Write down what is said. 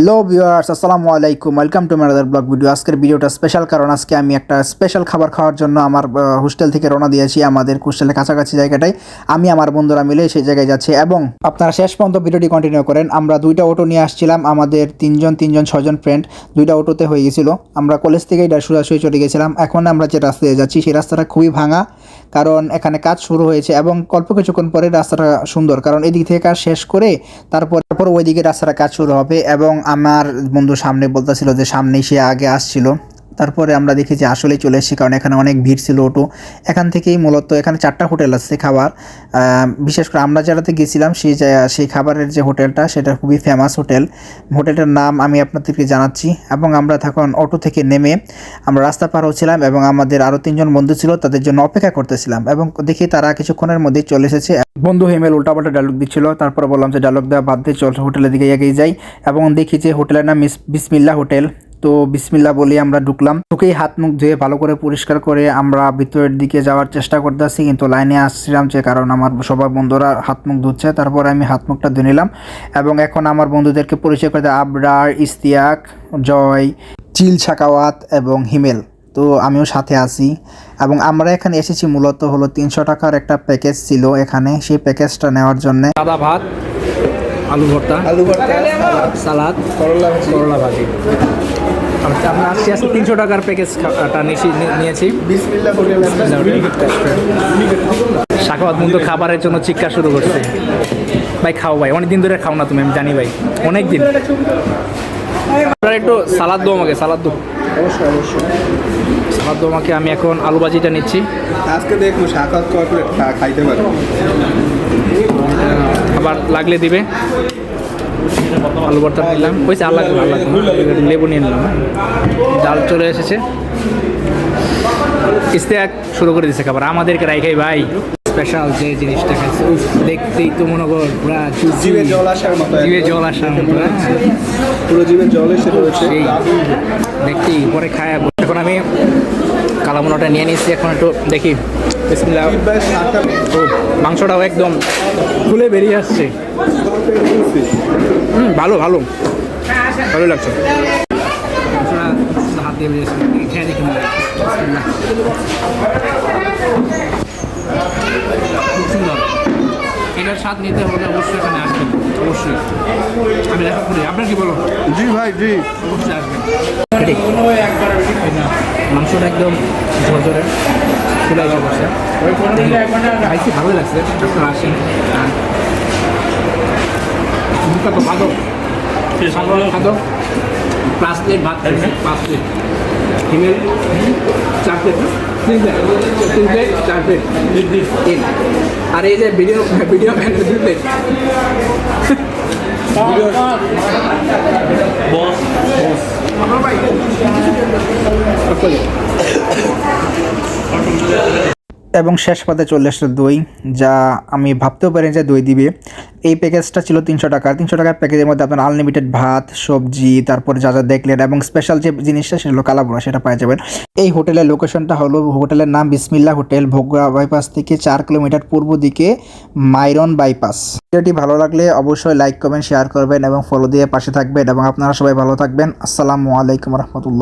Hello viewers আসসালামু আলাইকুম। Welcome to mother vlog video আজকের ভিডিওটা স্পেশাল কারণ আজকে আমি একটা স্পেশাল খাবার খাওয়ার জন্য আমার হোস্টেল থেকে রওনা দিয়েছি। আমাদের হোস্টেলের কাছাকাছি জায়গাটায়। আমি আমার বন্ধুরা মিলে সেই জায়গায় যাচ্ছি এবং আপনারা শেষ পর্যন্ত ভিডিওটি কন্টিনিউ করেন। আমরা দুইটা অটো নিয়ে আসছিলাম। আমাদের তিনজন তিনজন ছজন ফ্রেন্ড দুইটা অটোতে হয়ে গেছিল। আমরা কলেজ থেকেই সোজাসুজি চলে গেছিলাম। এখন আমরা যে রাস্তায় যাচ্ছি, সেই রাস্তাটা খুবই ভাঙা। কারণ এখানে কাজ শুরু হয়েছে এবং অল্প কিছুক্ষণ পরে রাস্তাটা সুন্দর, কারণ এদিক থেকে কাজ শেষ করে তারপর তারপর ওইদিকে রাস্তাটা কাজ শুরু হবে এবং আমার বন্ধু সামনে বলতেছিল যে সামনেই সে আগে আসছিল। তারপরে আমরা দেখি যে আসলেই চলে এসেছি, কারণ এখানে অনেক ভিড় ছিল অটো এখান থেকেই মূলত এখানে চারটা হোটেল আছে খাবার। বিশেষ করে আমরা যারাতে গেছিলাম সেই সেই খাবারের যে হোটেলটা, সেটা খুবই ফেমাস হোটেল। হোটেলটার নাম আমি আপনাদেরকে জানাচ্ছি। এবং আমরা তখন অটো থেকে নেমে আমরা রাস্তা পার হচ্ছিলাম এবং আমাদের আরও তিনজন বন্ধু ছিল, তাদের জন্য অপেক্ষা করতেছিলাম। এবং দেখি তারা কিছুক্ষণের মধ্যেই চলে এসেছে। বন্ধু হেমেল উল্টাপাল্টা ডায়লগ দিচ্ছিল, তারপরে বললাম যে ডায়লগ দেওয়া বাদ দিয়ে চল হোটেলের দিকে এগিয়ে যাই। এবং দেখি যে হোটেলের নাম বিসমিল্লা হোটেল। তো বিসমিল্লা বলে আমরা ঢুকলাম। ঢুকেই হাত মুখ ধুয়ে ভালো করে পরিষ্কার করে আমরা ভিতরের দিকে যাওয়ার চেষ্টা করতেছি কিন্তু লাইনে আসছিলাম যে কারণ আমার সবাই বন্ধুরা হাত মুখ ধুচ্ছে তারপর আমি হাত মুখটা ধুয়ে নিলাম এবং এখন আমার বন্ধুদেরকে পরিচয় করে দেয় আবরার ইস্তিয়াক জয় চিল ছাকাওয়াত এবং হিমেল। তো আমিও সাথে আছি এবং আমরা এখানে এসেছি মূলত হলো তিনশো টাকার একটা প্যাকেজ ছিল এখানে সেই প্যাকেজটা নেওয়ার জন্য। সাদা ভাত আলু ভর্তা আলু ভর্তা সালাদ করলা ভাজি। করলা ভাজি। আচ্ছা, আমরা আজকে তিনশো টাকার প্যাকেজটা নিয়েছি। শাখাবাদ বন্ধু খাবারের জন্য চিৎকার শুরু করছে। ভাই খাও ভাই অনেক দিন ধরে খাও না তুমি আমি জানি ভাই অনেক দিন আপনারা একটু সালাদ দো আমাকে সালাদ দো অবশ্যই অবশ্যই সালাদ দো আমাকে আমি এখন আলু ভাজিটা নিচ্ছি। আজকে দেখব খা- খাইতে পারব। আবার লাগলে দিবে। আলু ভর্তা নিলাম। ওইসে আল্লাহ আল্লাহ লেবু নিয়ে নিলাম হ্যাঁ। ডাল চলে এসেছে। ইস্তেক শুরু করে দিছে খাবার। আমাদেরকে রাইখাই ভাই। স্পেশাল যে জিনিসটা খাইছে উফ দেখতেই তো মনে কর পুরা জিভে জল আসার মতো। জিভে। জল আসার মতো, হ্যাঁ। পুরো জিভে জল এসে রয়েছে। দেখতেই পরে খায়। এখন আমি কালামোনাটা নিয়ে নিচ্ছি এখন একটু দেখি। মাংসটাও একদম খুলে বেরিয়ে আসছে। হুম, ভালো ভালো। ভালো লাগছে। হাত দিয়ে খেয়ে দেখি না বিসমিল্লাহ। খুব সুন্দর এটার স্বাদ নিতে হলে অবশ্যই এখানে আসবেন। অবশ্যই। আমি দেখা করি। আপনার কি বলো? জি ভাই জি। অবশ্যই আসবেন। মাংসটা একদম ঝরঝরে চলে বসে খাইছি ভালোই লাগছে। আপনারা আসেন। মুখটা তো ভালো। সাধারণ খাদ্য পাঁচ প্লেট ভাত পাঁচ প্লেট। হিমেল চার প্লেট? তিন প্লেট তিন প্লেট চার প্লেট তিন আর এই যে ভিডিও ভিডিও ম্যান দুই প্লেট এবং শেষ পাতে চলে আসলো দই, যা আমি ভাবতেও পারি যে দই দিবে। এই প্যাকেজটা ছিল তিনশো টাকার তিনশো টাকার প্যাকেজের মধ্যে আপনার আনলিমিটেড ভাত, সবজি, তারপরে যা যা দেখলেন এবং স্পেশাল যে জিনিসটা সেটা হলো কালাবোনা সেটা পাওয়া যাবেন। এই হোটেলের লোকেশনটা হলো হোটেলের নাম বিসমিল্লা হোটেল ভোগড়া বাইপাস থেকে চার কিলোমিটার পূর্ব দিকে মাইরন বাইপাস ভিডিওটি ভালো লাগলে অবশ্যই লাইক করবেন শেয়ার করবেন এবং ফলো দিয়ে পাশে থাকবেন এবং আপনারা সবাই ভালো থাকবেন। আসসালামু আলাইকুম রহমতুল্লাহ।